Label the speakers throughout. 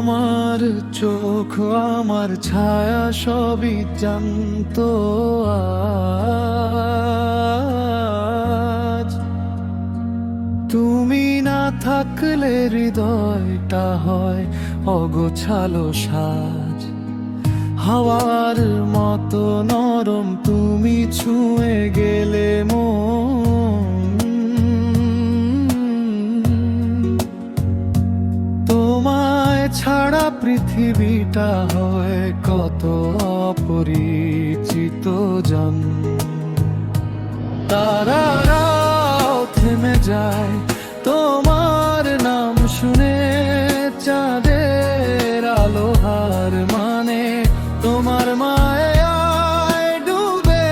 Speaker 1: আমার চোখ, আমার ছায়া সবই জানতো তুমি না থাকলে হৃদয়টা হয় অগোছালো সাজ। হাওয়ার মতো নরম তুমি ছুঁয়ে গেলে ছাড়া পৃথিবীটা হয় কত অপরিচিত জন। তারারাও থেমে যায়, তোমার নাম শুনে চাঁদের আলোহার মানে তোমার মায়ায় ডুবে।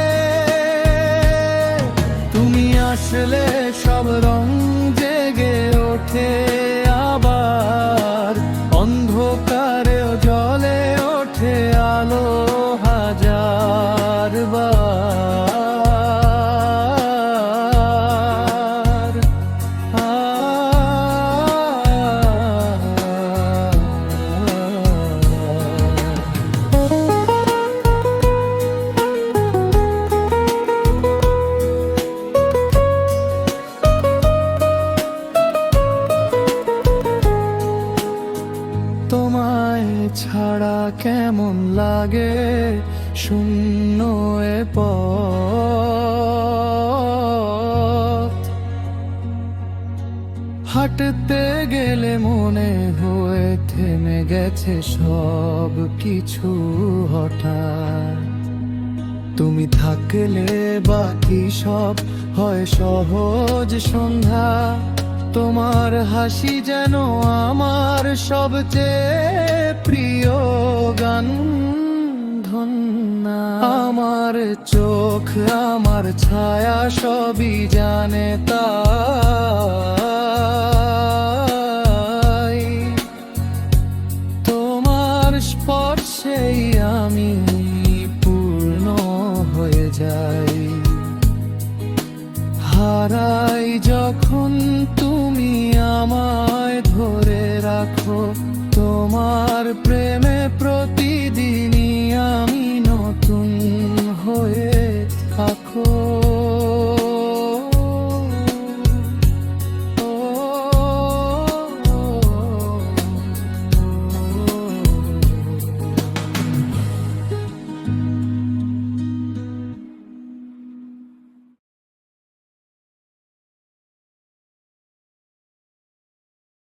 Speaker 1: তুমি আসলে সব রং জেগে ওঠে। কেমন লাগে শূন্য এ পথ। হাঁটতে গেলে মনে হয়ে থেমে গেছে সব কিছু হঠাৎ। তুমি থাকলে বাকি সব হয় সহজ সন্ধ্যা। তোমার হাসি যেন আমার সবচেয়ে প্রিয় গান ধন্যা আমার চোখ, আমার ছায়া সবই জানে তাই। তোমার স্পর্শেই আমি রাখো তোমার প্রেমে